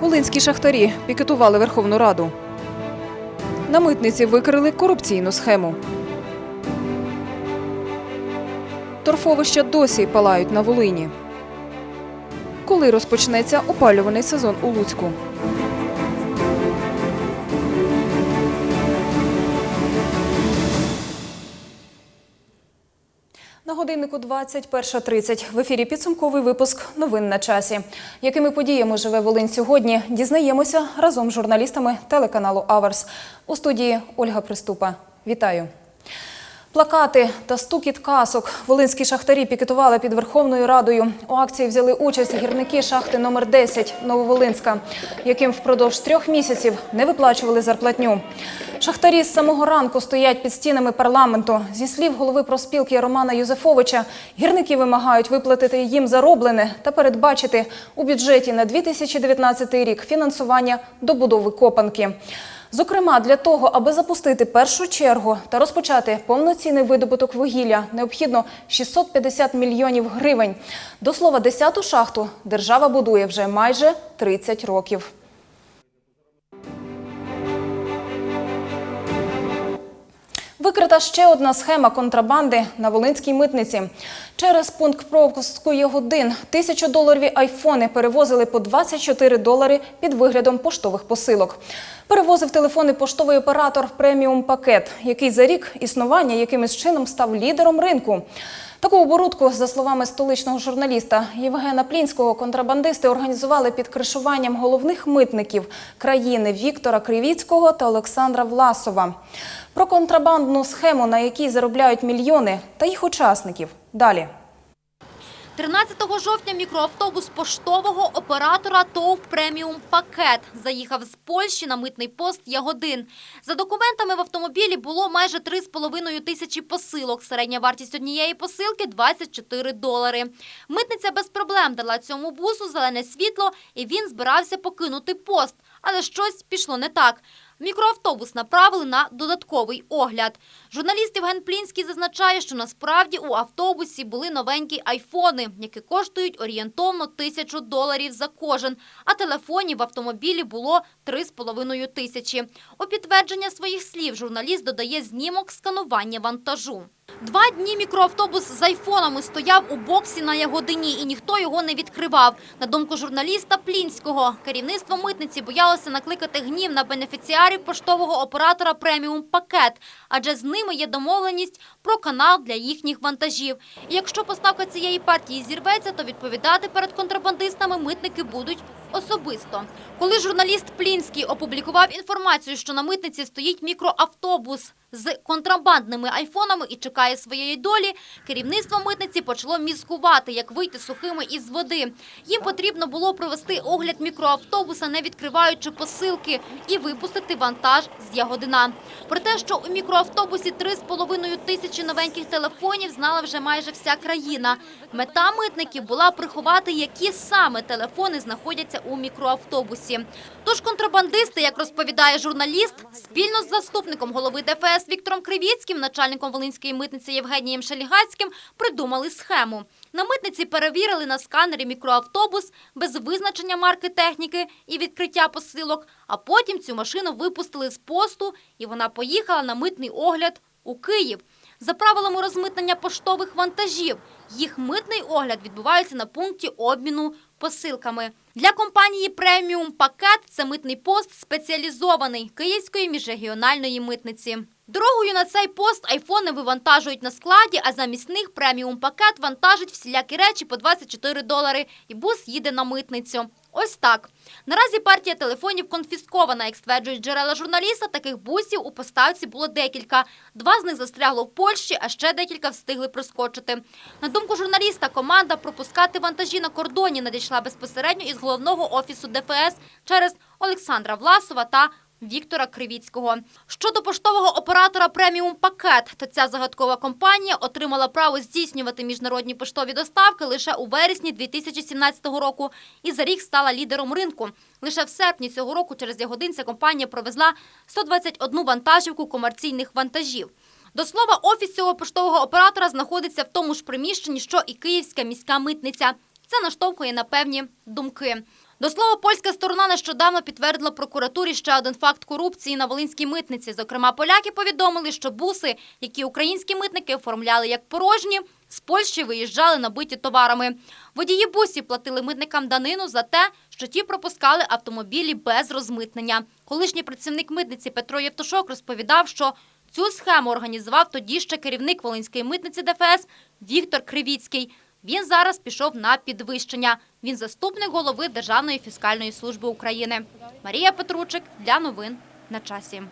Волинські шахтарі пікетували Верховну Раду. На митниці викрили корупційну схему. Торфовища досі палають на Волині. Коли розпочнеться опалюваний сезон у Луцьку? Годиннику 21.30 в ефірі підсумковий випуск новин на часі. Якими подіями живе Волинь сьогодні? Дізнаємося разом з журналістами телеканалу Аверс. У студії Ольга Приступа. Вітаю. Плакати та стукіт касок. Волинські шахтарі пікетували під Верховною Радою. У акції взяли участь гірники шахти номер 10 Нововолинська, яким впродовж трьох місяців не виплачували зарплатню. Шахтарі з самого ранку стоять під стінами парламенту. Зі слів голови проспілки Романа Юзефовича, гірники вимагають виплатити їм зароблене та передбачити у бюджеті на 2019 рік фінансування добудови копанки. Зокрема, для того, аби запустити першу чергу та розпочати повноцінний видобуток вугілля, необхідно 650 мільйонів гривень. До слова, 10-ту шахту держава будує вже майже 30 років. Викрита ще одна схема контрабанди на Волинській митниці. Через пункт пропуску годин тисячу доларові айфони перевозили по 24 долари під виглядом поштових посилок. Перевозив телефони поштовий оператор преміум пакет, який за рік існування якимось чином став лідером ринку. Таку оборудку, за словами столичного журналіста Євгена Плінського, контрабандисти організували під кришуванням головних митників країни Віктора Кривіцького та Олександра Власова. Про контрабандну схему, на якій заробляють мільйони, та їх учасників. Далі. 13 жовтня мікроавтобус поштового оператора ТОВ «Преміум Пакет» заїхав з Польщі на митний пост Ягодин. За документами в автомобілі було майже 3,5 тисячі посилок. Середня вартість однієї посилки – 24 долари. Митниця без проблем дала цьому бусу зелене світло, і він збирався покинути пост. Але щось пішло не так. Мікроавтобус направили на додатковий огляд. Журналіст Євген Плінський зазначає, що насправді у автобусі були новенькі айфони, які коштують орієнтовно тисячу доларів за кожен, а телефонів в автомобілі було 3,5 тисячі. У підтвердження своїх слів журналіст додає знімок сканування вантажу. Два дні мікроавтобус з айфонами стояв у боксі на Ягодині, і ніхто його не відкривав. На думку журналіста Плінського, керівництво митниці боялося накликати гнів на бенефіціарів поштового оператора «Преміум Пакет», адже з ними є домовленість про канал для їхніх вантажів. І якщо поставка цієї партії зірветься, то відповідати перед контрабандистами митники будуть особисто. Коли журналіст Плінський опублікував інформацію, що на митниці стоїть мікроавтобус з контрабандними айфонами і чекає своєї долі, керівництво митниці почало мізкувати, як вийти сухими із води. Їм потрібно було провести огляд мікроавтобуса, не відкриваючи посилки, і випустити вантаж з Ягодина. Про те, що у мікроавтобусі 3,5 тисячі новеньких телефонів, знала вже майже вся країна. Мета митників була приховати, які саме телефони знаходяться у мікроавтобусі. Тож контрабандисти, як розповідає журналіст, спільно з заступником голови ДФС Віктором Кривіцьким, начальником Волинської митниці Євгенієм Шелігацьким, придумали схему. На митниці перевірили на сканері мікроавтобус без визначення марки техніки і відкриття посилок, а потім цю машину випустили з посту, і вона поїхала на митний огляд у Київ. За правилами розмитнення поштових вантажів, їх митний огляд відбувається на пункті обміну посилками. Для компанії «Преміум Пакет» це митний пост спеціалізований Київської міжрегіональної митниці. Дорогою на цей пост айфони вивантажують на складі, а замість них «Преміум Пакет» вантажить всілякі речі по 24 долари, і бус їде на митницю. Ось так. Наразі партія телефонів конфіскована, як стверджують джерела журналіста. Таких бусів у поставці було декілька. Два з них застрягло в Польщі, а ще декілька встигли проскочити. На думку журналіста, команда пропускати вантажі на кордоні надійшла безпосередньо із головного офісу ДФС через Олександра Власова та Віктора Кривіцького. Щодо поштового оператора «Преміум Пакет», то ця загадкова компанія отримала право здійснювати міжнародні поштові доставки лише у вересні 2017 року і за рік стала лідером ринку. Лише в серпні цього року через Ягодин ця компанія провезла 121 вантажівку комерційних вантажів. До слова, офіс цього поштового оператора знаходиться в тому ж приміщенні, що і Київська міська митниця. Це наштовхує на певні думки. До слова, польська сторона нещодавно підтвердила прокуратурі ще один факт корупції на Волинській митниці. Зокрема, поляки повідомили, що буси, які українські митники оформляли як порожні, з Польщі виїжджали набиті товарами. Водії бусів платили митникам данину за те, що ті пропускали автомобілі без розмитнення. Колишній працівник митниці Петро Євтушок розповідав, що цю схему організував тоді ще керівник Волинської митниці ДФС Віктор Кривіцький. Він зараз пішов на підвищення. Він заступник голови Державної фіскальної служби України. Марія Петручик для новин на часі.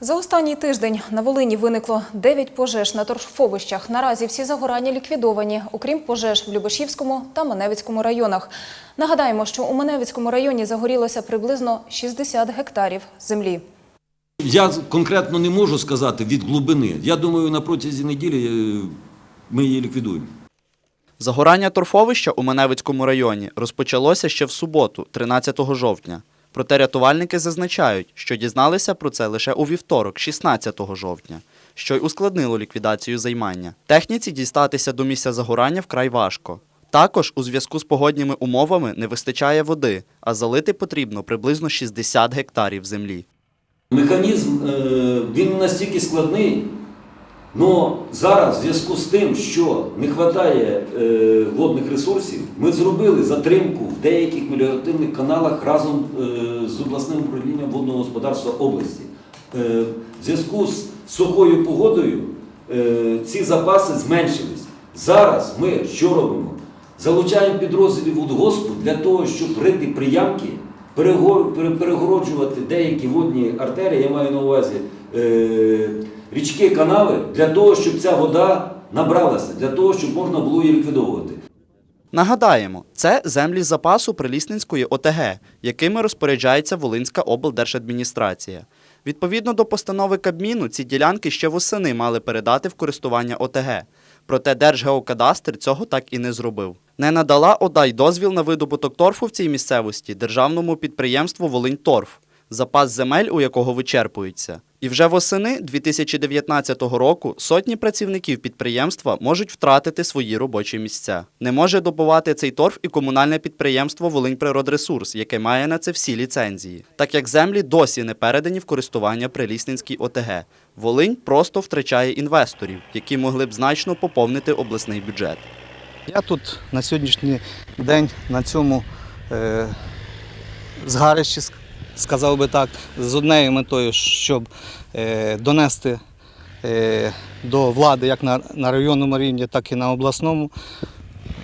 За останній тиждень на Волині виникло 9 пожеж на торфовищах. Наразі всі загорання ліквідовані, окрім пожеж в Любешівському та Маневицькому районах. Нагадаємо, що у Маневицькому районі загорілося приблизно 60 гектарів землі. Я конкретно не можу сказати від глибини. Я думаю, на протязі неділі е, ми її ліквідуємо. Загорання торфовища у Маневицькому районі розпочалося ще в суботу, 13 жовтня. Проте рятувальники зазначають, що дізналися про це лише у вівторок, 16 жовтня, що й ускладнило ліквідацію займання. Техніці дістатися до місця загорання вкрай важко. Також у зв'язку з погодніми умовами не вистачає води, а залити потрібно приблизно 60 гектарів землі. Механізм е, він настільки складний, але зараз, в зв'язку з тим, що не вистачає е, водних ресурсів, ми зробили затримку в деяких меліоративних каналах разом е, з обласним управлінням водного господарства області. В зв'язку з сухою погодою ці запаси зменшились. Зараз ми що робимо? Залучаємо підрозділи водгоспу для того, щоб рити приямки, перегороджувати деякі водні артерії, я маю на увазі е, річки, канави, для того, щоб ця вода набралася, для того, щоб можна було її ліквідовувати. Нагадаємо, це землі запасу Прилісненської ОТГ, якими розпоряджається Волинська облдержадміністрація. Відповідно до постанови Кабміну, ці ділянки ще восени мали передати в користування ОТГ. Проте Держгеокадастр цього так і не зробив. Не надала ОДА й дозвіл на видобуток торфу в цій місцевості державному підприємству Волиньторф, запас земель у якого вичерпується. І вже восени 2019 року сотні працівників підприємства можуть втратити свої робочі місця. Не може добувати цей торф і комунальне підприємство Волиньприродресурс, яке має на це всі ліцензії, так як землі досі не передані в користування Прилісненській ОТГ. Волинь просто втрачає інвесторів, які могли б значно поповнити обласний бюджет. Я тут на сьогоднішній день на цьому е, згарищі, сказав би так, з однією метою, щоб е, донести е, до влади як на, на районному рівні, так і на обласному.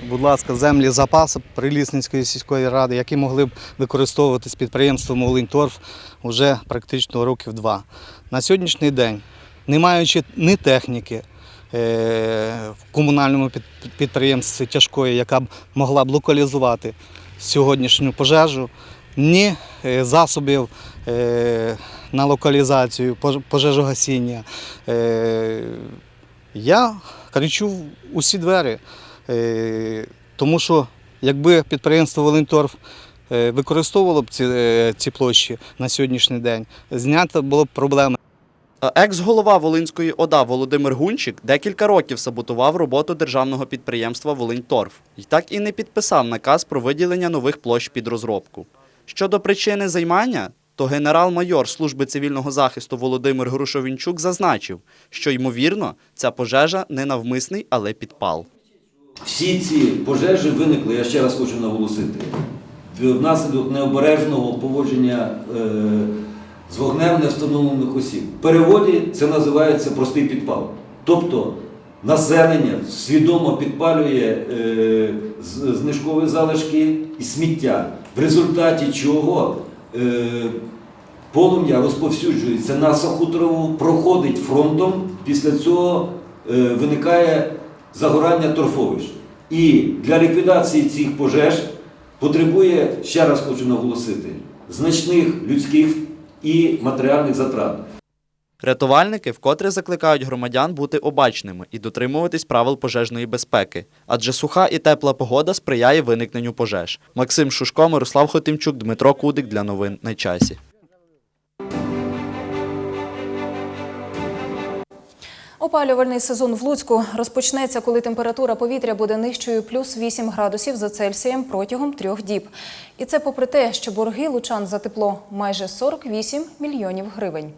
Будь ласка, землі запасу Прилісницької сільської ради, які могли б використовуватись підприємством Волиньторф вже практично років два. На сьогоднішній день, не маючи ні техніки, е, в комунальному підприємстві тяжкої, яка б могла б локалізувати сьогоднішню пожежу, ні е, засобів е, на локалізацію, пож- пожежогасіння. Я кричу усі двері, тому що якби підприємство Волинторф використовувало б ці, ці площі на сьогоднішній день, знята було б проблема. А Екс-голова Волинської ОДА Володимир Гунчик декілька років саботував роботу державного підприємства Волиньторф і так і не підписав наказ про виділення нових площ під розробку. Щодо причини займання, то генерал-майор служби цивільного захисту Володимир Грушовінчук зазначив, що ймовірно ця пожежа не навмисний, але підпал. Всі ці пожежі виникли, я ще раз хочу наголосити, внаслідок необережного поводження е, з вогнем невстановлених осіб. В переводі це називається простий підпал. Тобто населення свідомо підпалює е, знижкові залишки і сміття, в результаті чого е, полум'я розповсюджується на саху траву, проходить фронтом, після цього е, виникає загорання торфовищ. І для ліквідації цих пожеж потребує, ще раз хочу наголосити, значних людських і матеріальних затрат. Рятувальники вкотре закликають громадян бути обачними і дотримуватись правил пожежної безпеки, адже суха і тепла погода сприяє виникненню пожеж. Максим Шушко, Мирослав Хотимчук, Дмитро Кудик для новин на часі. Опалювальний сезон в Луцьку розпочнеться, коли температура повітря буде нижчою плюс 8 градусів за Цельсієм протягом трьох діб. І це попри те, що борги лучан за тепло майже 48 мільйонів гривень.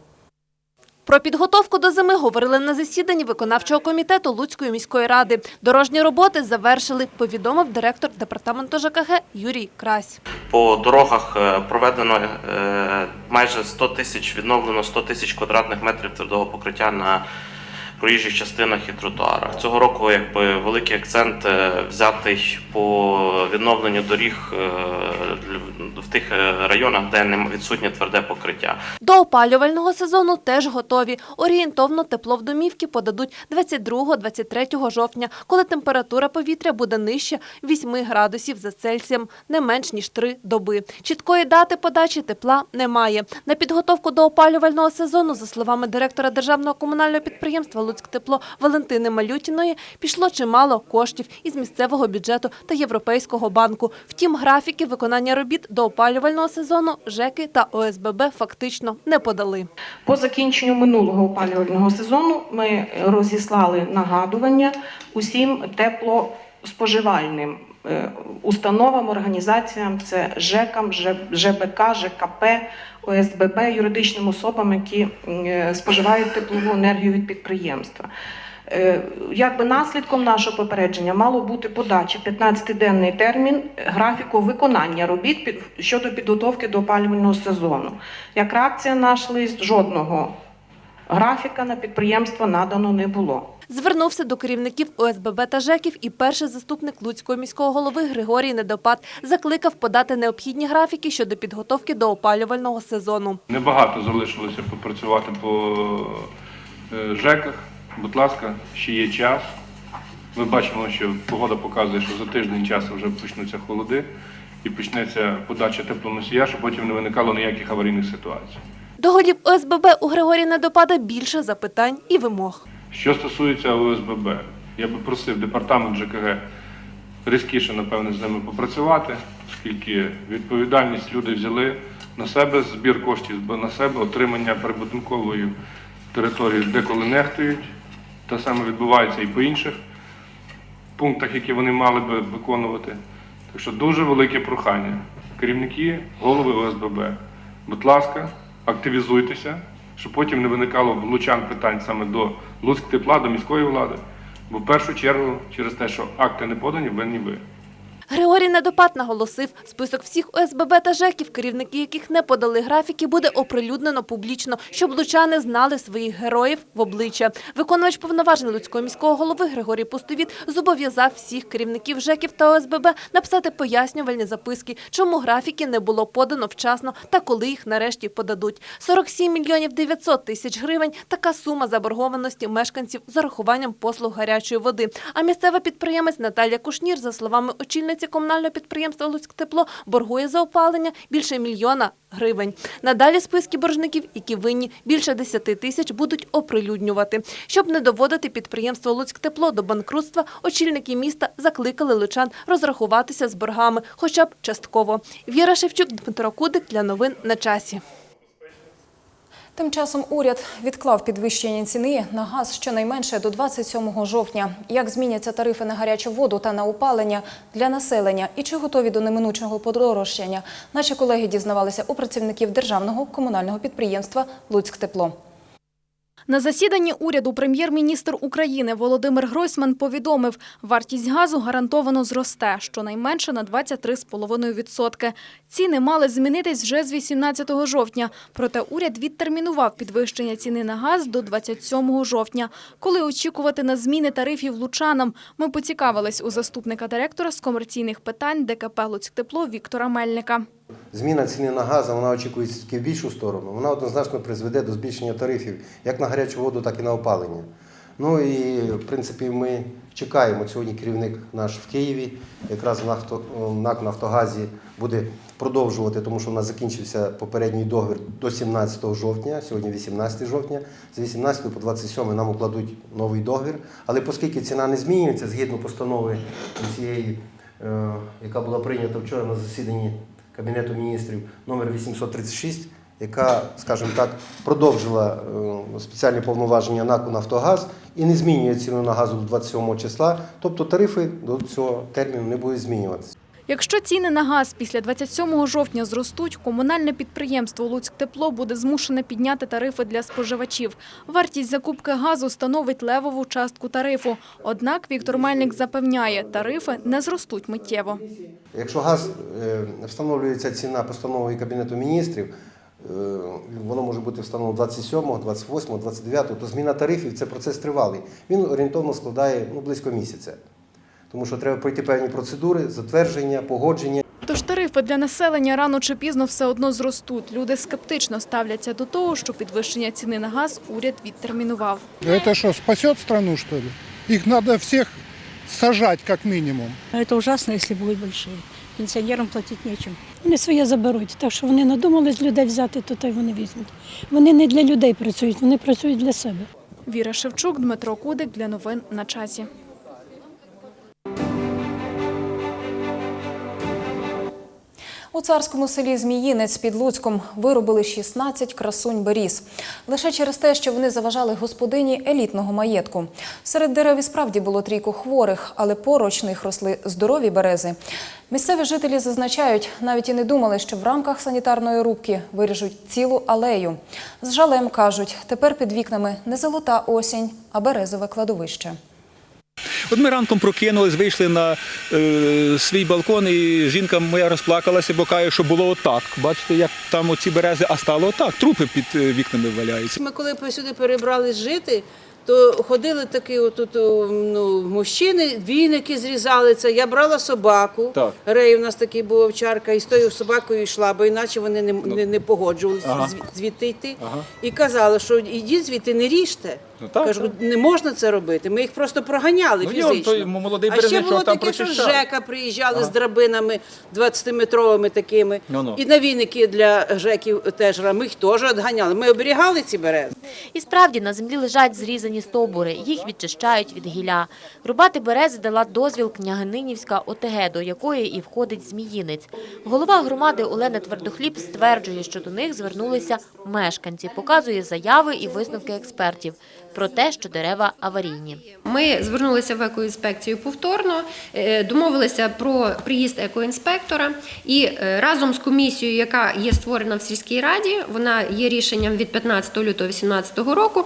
Про підготовку до зими говорили на засіданні виконавчого комітету Луцької міської ради. Дорожні роботи завершили, повідомив директор департаменту ЖКГ Юрій Крась. По дорогах е, проведено е, майже 100 тисяч, відновлено 100 тисяч квадратних метрів твердого покриття на проїжджих частинах і тротуарах. Цього року якби великий акцент е, взятий по відновленню доріг е, в тих е, районах, де відсутнє тверде покриття. До опалювального сезону теж готові. Орієнтовно тепло в домівки подадуть 22-23 жовтня, коли температура повітря буде нижче 8 градусів за Цельсієм, не менш ніж 3 доби. Чіткої дати подачі тепла немає. На підготовку до опалювального сезону, за словами директора державного комунального підприємства «Луцьктепло» Валентини Малютіної, пішло чимало коштів із місцевого бюджету та Європейського банку. Втім, графіки виконання робіт до опалювального сезону ЖЕКи та ОСББ фактично не подали. По закінченню минулого опалювального сезону ми розіслали нагадування усім теплоспоживальним е, установам, організаціям, це ЖЕКам, ЖБК, ЖКП, ОСББ, юридичним особам, які е, споживають теплову енергію від підприємства. Е, Якби наслідком нашого попередження мало бути подача 15-денний термін графіку виконання робіт під- щодо підготовки до опалювального сезону. Як реакція наш лист, жодного графіка на підприємство надано не було. Звернувся до керівників ОСББ та ЖЕКів і перший заступник Луцького міського голови Григорій Недопад закликав подати необхідні графіки щодо підготовки до опалювального сезону. Небагато залишилося попрацювати по е, ЖЕКах. Будь ласка, ще є час. Ми бачимо, що погода показує, що за тиждень часу вже почнуться холоди і почнеться подача теплоносія, щоб потім не виникало ніяких аварійних ситуацій. До голів ОСББ у Григорія Недопада більше запитань і вимог. Що стосується ОСББ, я би просив департамент ЖКГ різкіше, напевне, з ними попрацювати, оскільки відповідальність люди взяли на себе, збір коштів на себе, отримання прибудинкової території деколи нехтують. Те саме відбувається і по інших пунктах, які вони мали би виконувати. Так що дуже велике прохання. Керівники, голови ОСББ, будь ласка, активізуйтеся, щоб потім не виникало в лучан питань саме до Луцьк тепла, до міської влади. Бо в першу чергу через те, що акти не подані, винні ви. Григорій Недопад наголосив, список всіх ОСББ та ЖЕКів, керівники яких не подали графіки, буде оприлюднено публічно, щоб лучани знали своїх героїв в обличчя. Виконувач повноважень Луцького міського голови Григорій Пустовіт зобов'язав всіх керівників ЖЕКів та ОСББ написати пояснювальні записки, чому графіки не було подано вчасно та коли їх нарешті подадуть. 47 мільйонів 900 тисяч гривень – така сума заборгованості мешканців з урахуванням послуг гарячої води. А місцева підприємець Наталія Кушнір, за словами очільниці комунального підприємства «Луцьктепло», боргує за опалення більше мільйона гривень. Надалі списки боржників, які винні більше 10 тисяч, будуть оприлюднювати. Щоб не доводити підприємство «Луцьктепло» до банкрутства, очільники міста закликали лучан розрахуватися з боргами, хоча б частково. Віра Шевчук, Дмитро Кудик для новин на часі. Тим часом уряд відклав підвищення ціни на газ щонайменше до 27 жовтня. Як зміняться тарифи на гарячу воду та на опалення для населення і чи готові до неминучого подорожчання, наші колеги дізнавалися у працівників державного комунального підприємства «Луцьктепло». На засіданні уряду прем'єр-міністр України Володимир Гройсман повідомив, вартість газу гарантовано зросте, щонайменше на 23,5%. Ціни мали змінитись вже з 18 жовтня, проте уряд відтермінував підвищення ціни на газ до 27 жовтня. Коли очікувати на зміни тарифів лучанам, ми поцікавились у заступника директора з комерційних питань ДКП «Луцьктепло» Віктора Мельника. Зміна ціни на газ, вона очікується тільки в більшу сторону. Вона однозначно призведе до збільшення тарифів як на гарячу воду, так і на опалення. Ну і в принципі ми чекаємо сьогодні керівник наш в Києві, якраз в НАК Нафтогазі буде продовжувати, тому що у нас закінчився попередній договір до 17 жовтня, сьогодні 18 жовтня. З 18 по 27 нам укладуть новий договір. Але оскільки ціна не змінюється згідно постанови цієї, е, яка була прийнята вчора на засіданні Кабінету міністрів номер 836, яка, скажімо так, продовжила е, спеціальні повноваження НАКу Нафтогаз і не змінює ціну на газу до 27 числа. Тобто тарифи до цього терміну не будуть змінюватися. Якщо ціни на газ після 27 жовтня зростуть, комунальне підприємство «Луцьктепло» буде змушене підняти тарифи для споживачів. Вартість закупки газу становить левову частку тарифу. Однак Віктор Мельник запевняє, тарифи не зростуть миттєво. Якщо газ е, встановлюється ціна постановою Кабінету міністрів, е, воно може бути встановлено 27, 28, 29, то зміна тарифів це процес тривалий. Він орієнтовно складає ну, близько місяця. Тому що треба пройти певні процедури, затвердження, погодження. Тож тарифи для населення рано чи пізно все одно зростуть. Люди скептично ставляться до того, що підвищення ціни на газ уряд відтермінував. Это что, спасет страну, что ли? Их надо всех сажать как минимум. Это ужасно, если будут большие. Пенсіонерам платити нічим. Вони своє заберуть, так що вони надумали з людей взяти, то то й вони візьмуть. Вони не для людей працюють, вони працюють для себе. Віра Шевчук, Дмитро Кудик для новин на часі. У царському селі Зміїнець під Луцьком виробили 16 красунь беріз. Лише через те, що вони заважали господині елітного маєтку. Серед дерев і справді було трійко хворих, але поруч них росли здорові берези. Місцеві жителі зазначають, навіть і не думали, що в рамках санітарної рубки виріжуть цілу алею. З жалем кажуть, тепер під вікнами не золота осінь, а березове кладовище. От ми ранком прокинулись, вийшли на е, свій балкон, і жінка моя розплакалася, бо каже, що було отак. Бачите, як там оці берези, а стало отак. Трупи під е, вікнами валяються. Ми коли сюди перебрались жити, то ходили такі отут ну, мужчини, віники зрізали це. Я брала собаку. Так. Рей у нас такий був овчарка, і з тою собакою йшла, бо іначе вони не, не, не погоджувалися Ага. звідти йти. Ага. І казали, що ідіть звідти, не ріжте. Ну, так, Кажу, так. не можна це робити. Ми їх просто проганяли Ну, фізично. йон, той молодий а ще березнячок було там таке, що прочищав. ЖЕКа приїжджали з драбинами 20-метровими такими. Ну-ну. І навійники для ЖЕКів теж ми їх теж відганяли. Ми оберігали ці берези. І справді на землі лежать зрізані стовбури, їх відчищають від гілля. Рубати берези дала дозвіл княгининівська ОТГ, до якої і входить Зміїнець. Голова громади Олена Твердохліб стверджує, що до них звернулися мешканці, показує заяви і висновки експертів про те, що дерева аварійні. Ми звернулися в екоінспекцію повторно, е, домовилися про приїзд екоінспектора і е, разом з комісією, яка є створена в сільській раді, вона є рішенням від 15 лютого 2018 року.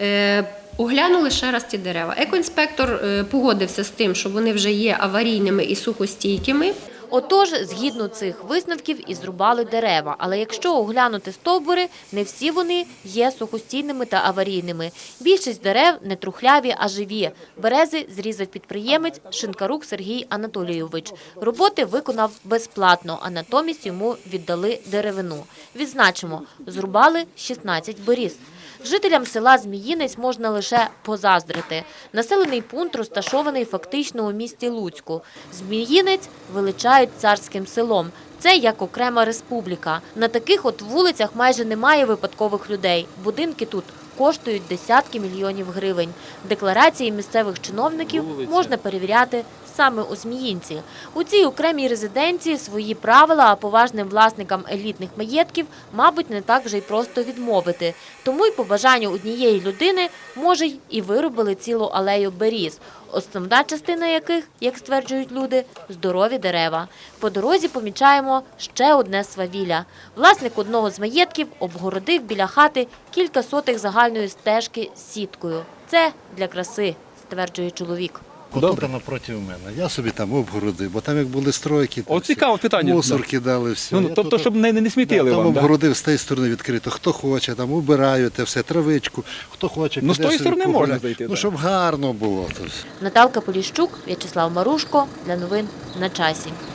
е, Оглянули ще раз ці дерева. Екоінспектор погодився з тим, що вони вже є аварійними і сухостійкими. Отож, згідно цих висновків, і зрубали дерева. Але якщо оглянути стовбури, не всі вони є сухостійними та аварійними. Більшість дерев не трухляві, а живі. Берези зрізав підприємець Шинкарук Сергій Анатолійович. Роботи виконав безплатно, а натомість йому віддали деревину. Відзначимо, зрубали 16 беріз. Жителям села Зміїнець можна лише позаздрити. Населений пункт розташований фактично у місті Луцьку. Зміїнець величають царським селом. Це як окрема республіка. На таких от вулицях майже немає випадкових людей. Будинки тут коштують десятки мільйонів гривень. Декларації місцевих чиновників можна перевіряти саме у Зміїнці. У цій окремій резиденції свої правила, а поважним власникам елітних маєтків, мабуть, не так вже й просто відмовити. Тому й по бажанню однієї людини, може, й і виробили цілу алею беріз, основна частина яких, як стверджують люди, здорові дерева. По дорозі помічаємо ще одне свавілля. Власник одного з маєтків обгородив біля хати кілька сотих загальної стежки з сіткою. Це для краси, стверджує чоловік. Добре. напроти мене. Я собі там обгородив, бо там як були стройки, то От всі цікаве питання. мусор Да. кидали все. Ну, ну, Я тобто, тут- щоб не, не смітили там вам. да? обгородив з тієї сторони відкрито. Хто хоче, там убираю те все, травичку, хто хоче. Ну, з піде тої собі сторони погуляє. можна зайти, Ну, так. щоб гарно було. То. Наталка Поліщук, В'ячеслав Марушко для новин на часі. –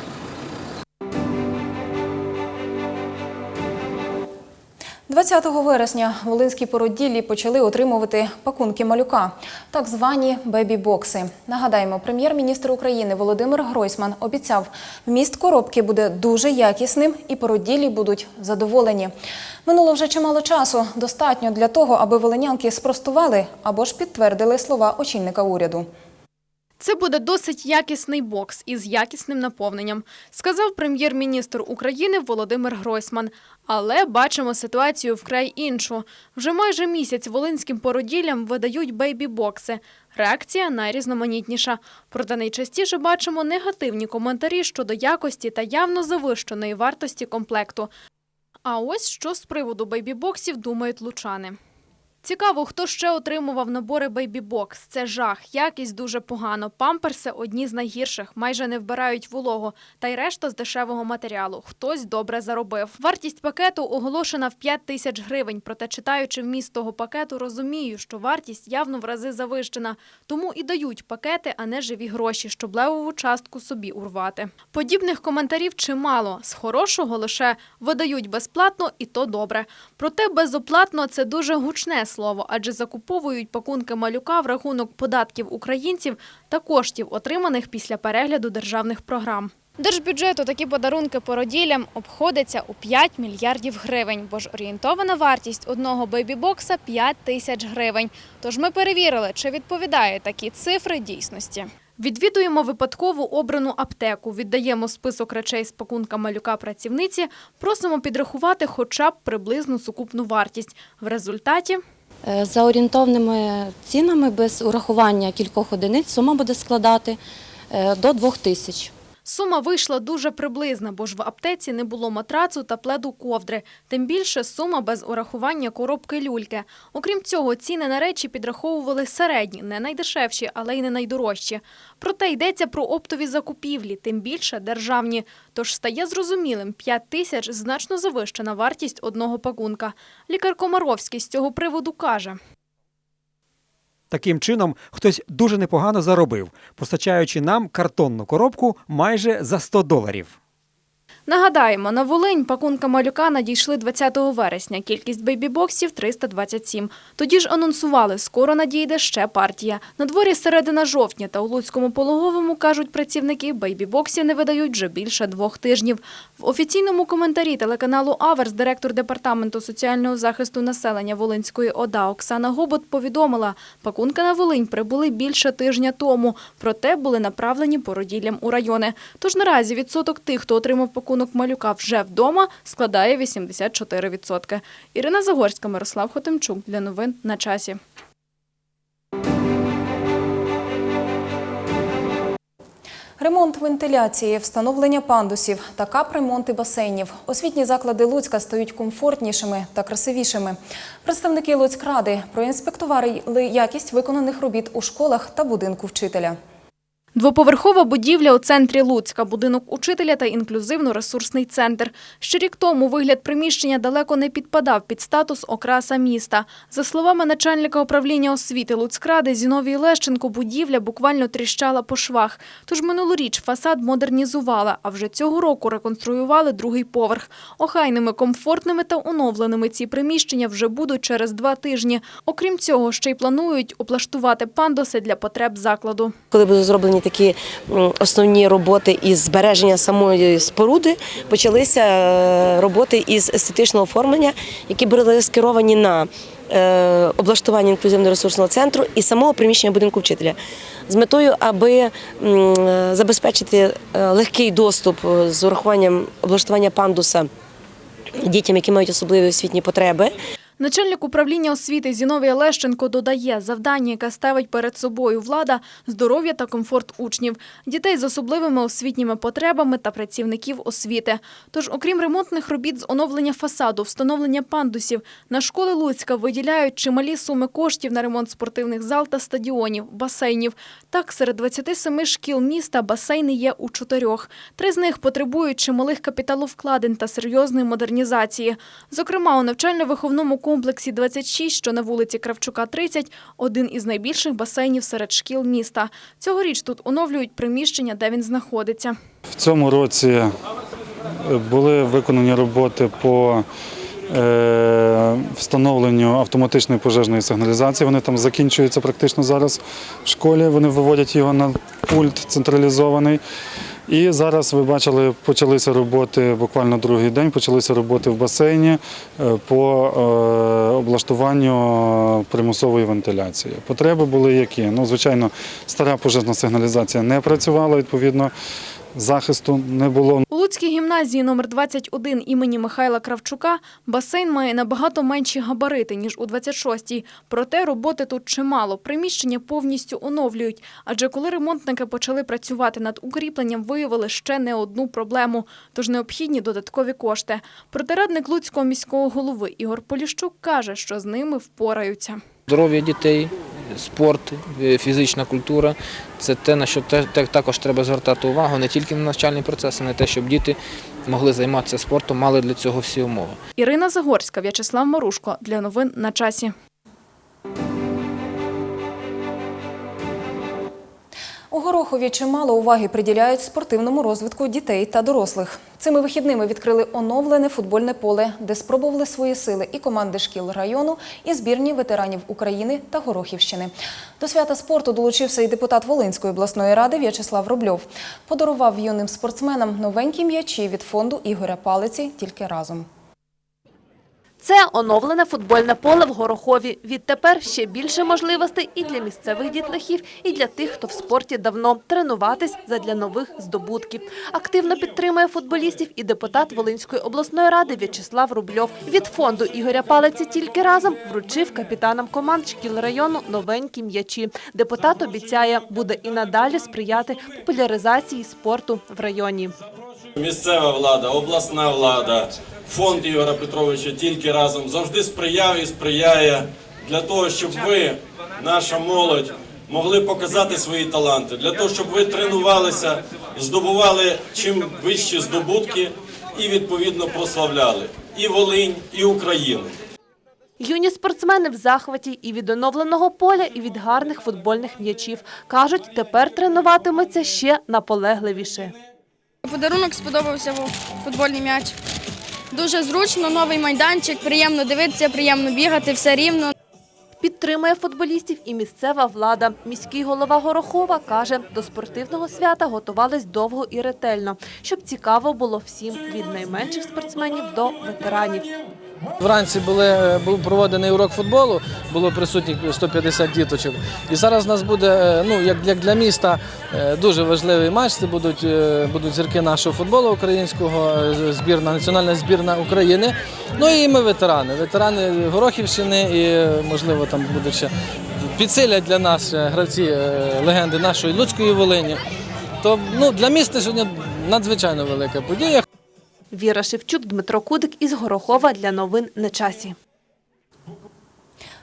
20 вересня волинські породіллі почали отримувати пакунки малюка, так звані бебі-бокси. Нагадаємо, прем'єр-міністр України Володимир Гройсман обіцяв, вміст коробки буде дуже якісним і породіллі будуть задоволені. Минуло вже чимало часу, достатньо для того, аби волинянки спростували або ж підтвердили слова очільника уряду. Це буде досить якісний бокс із якісним наповненням, сказав прем'єр-міністр України Володимир Гройсман. Але бачимо ситуацію вкрай іншу. Вже майже місяць волинським породіллям видають бейбі-бокси. Реакція найрізноманітніша. Проте найчастіше бачимо негативні коментарі щодо якості та явно завищеної вартості комплекту. А ось що з приводу бейбі-боксів думають лучани. Цікаво, хто ще отримував набори Box. Це жах, якість дуже погано. Памперси одні з найгірших, майже не вбирають вологу. Та й решта з дешевого матеріалу. Хтось добре заробив. Вартість пакету оголошена в 5 тисяч гривень. Проте, читаючи вміст того пакету, розумію, що вартість явно в рази завищена. Тому і дають пакети, а не живі гроші, щоб левову частку собі урвати. Подібних коментарів чимало. З хорошого лише видають безплатно, і то добре. Проте безоплатно це дуже гучне слово, адже закуповують пакунки малюка в рахунок податків українців та коштів, отриманих після перегляду державних програм. Держбюджету такі подарунки породіллям обходяться у 5 мільярдів гривень, бо ж орієнтована вартість одного бейбі-бокса – 5 тисяч гривень. Тож ми перевірили, чи відповідає такі цифри дійсності. Відвідуємо випадкову обрану аптеку, віддаємо список речей з пакунка малюка працівниці, просимо підрахувати хоча б приблизну сукупну вартість. В результаті За орієнтовними цінами без урахування кількох одиниць сума буде складати е, до 2 тисяч. Сума вийшла дуже приблизна, бо ж в аптеці не було матрацу та пледу ковдри. Тим більше сума без урахування коробки люльки. Окрім цього, ціни на речі підраховували середні, не найдешевші, але й не найдорожчі. Проте йдеться про оптові закупівлі, тим більше державні. Тож стає зрозумілим, 5 тисяч – значно завищена вартість одного пакунка. Лікар Комаровський з цього приводу каже. Таким чином, хтось дуже непогано заробив, постачаючи нам картонну коробку майже за 100 доларів. Нагадаємо, на Волинь пакунка малюка надійшли 20 вересня. Кількість бейбі-боксів – 327. Тоді ж анонсували, скоро надійде ще партія. На дворі середина жовтня та у Луцькому пологовому, кажуть працівники, бейбі-боксів не видають вже більше двох тижнів. В офіційному коментарі телеканалу «Аверс» директор Департаменту соціального захисту населення Волинської ОДА Оксана Гобот повідомила, пакунки на Волинь прибули більше тижня тому, проте були направлені породіллям у райони. Тож наразі відсоток тих, хто отримав пакунок малюка вже вдома, складає 84%. Ірина Загорська, Мирослав Хотимчук. Для новин на часі. Ремонт вентиляції, встановлення пандусів та капремонти басейнів. Освітні заклади Луцька стають комфортнішими та красивішими. Представники Луцькради проінспектували якість виконаних робіт у школах та будинку вчителя. Двоповерхова будівля у центрі Луцька, будинок учителя та інклюзивно-ресурсний центр. Ще рік тому вигляд приміщення далеко не підпадав під статус окраса міста. За словами начальника управління освіти Луцькради Зіновії Лещенко, будівля буквально тріщала по швах. Тож минулоріч фасад модернізувала, а вже цього року реконструювали другий поверх. Охайними, комфортними та оновленими ці приміщення вже будуть через два тижні. Окрім цього, ще й планують облаштувати пандуси для потреб закладу. Коли були зроблені такі основні роботи із збереження самої споруди, почалися е, роботи із естетичного оформлення, які були скеровані на е, облаштування інклюзивно-ресурсного центру і самого приміщення будинку вчителя. З метою, аби е, забезпечити легкий доступ з урахуванням облаштування пандуса дітям, які мають особливі освітні потреби. Начальник управління освіти Зіновія Лещенко додає, завдання, яке ставить перед собою влада – здоров'я та комфорт учнів, дітей з особливими освітніми потребами та працівників освіти. Тож, окрім ремонтних робіт з оновлення фасаду, встановлення пандусів, на школи Луцька виділяють чималі суми коштів на ремонт спортивних зал та стадіонів, басейнів. Так, серед 27 шкіл міста басейни є у чотирьох. Три з них потребують чималих капіталовкладень та серйозної модернізації. Зокрема, у навчально-виховному комплексі 26, що на вулиці Кравчука 30, один із найбільших басейнів серед шкіл міста. Цьогоріч тут оновлюють приміщення, де він знаходиться. В цьому році е, були виконані роботи по е, встановленню автоматичної пожежної сигналізації. Вони там закінчуються практично зараз в школі. Вони виводять його на пульт централізований. І зараз ви бачили, почалися роботи буквально другий день, почалися роботи в басейні е, по е, облаштуванню примусової вентиляції. Потреби були які? Ну, звичайно, стара пожежна сигналізація не працювала, відповідно, захисту не було. У Луцькій гімназії номер 21 імені Михайла Кравчука басейн має набагато менші габарити, ніж у 26-й. Проте роботи тут чимало. Приміщення повністю оновлюють. Адже коли ремонтники почали працювати над укріпленням, виявили ще не одну проблему. Тож необхідні додаткові кошти. Проте радник Луцького міського голови Ігор Поліщук каже, що з ними впораються. Здоров'я дітей, спорт, е, фізична культура це те, на що також треба звертати увагу не тільки на навчальний процес, а на те, щоб діти могли займатися спортом, мали для цього всі умови. Ірина Загорська, В'ячеслав Марушко. Для новин на часі. Горохові чимало уваги приділяють спортивному розвитку дітей та дорослих. Цими вихідними відкрили оновлене футбольне поле, де спробували свої сили і команди шкіл району, і збірні ветеранів України та Горохівщини. До свята спорту долучився і депутат Волинської обласної ради В'ячеслав Рубльов. Подарував юним спортсменам новенькі м'ячі від фонду Ігоря Палиці тільки разом. Це оновлене футбольне поле в Горохові. Відтепер ще більше можливостей і для місцевих дітлахів, і для тих, хто в спорті давно тренуватись задля нових здобутків. Активно підтримує футболістів і депутат Волинської обласної ради В'ячеслав Рубльов. Від фонду Ігоря Палиці тільки разом вручив капітанам команд шкіл району новенькі м'ячі. Депутат обіцяє, буде і надалі сприяти популяризації спорту в районі. Місцева влада, обласна влада, фонд Ігора Петровича тільки разом завжди сприяв і сприяє для того, щоб ви, наша молодь, могли показати свої таланти, для того, щоб ви тренувалися, здобували чим вищі здобутки і відповідно прославляли і Волинь, і Україну. Юні спортсмени в захваті і від оновленого поля, і від гарних футбольних м'ячів. Кажуть, тепер тренуватимуться ще наполегливіше. Подарунок сподобався футбольний м'яч. Дуже зручно, новий майданчик, приємно дивитися, приємно бігати, все рівно. Підтримує футболістів і місцева влада. Міський голова Горохова каже, до спортивного свята готувались довго і ретельно, щоб цікаво було всім від найменших спортсменів до ветеранів. Вранці були, був проведений урок футболу, було присутніх 150 діточок. І зараз у нас буде, е, ну, як для, для міста, е, дуже важливий матч. Це будуть, е, будуть зірки нашого футболу українського, е, збірна, національна збірна України. Ну і ми ветерани. Ветерани Горохівщини і, е, можливо, там будуть ще підсилять для нас гравці е, легенди нашої Луцької Волині. То ну, для міста сьогодні надзвичайно велика подія. Віра Шевчук, Дмитро Кудик із Горохова для новин на часі.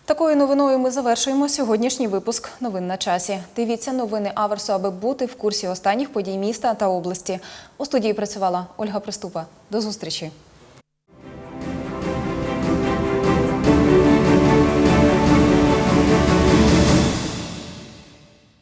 Такою новиною ми завершуємо сьогоднішній випуск новин на часі. Дивіться новини Аверсу, аби бути в курсі останніх подій міста та області. У студії працювала Ольга Приступа. До зустрічі.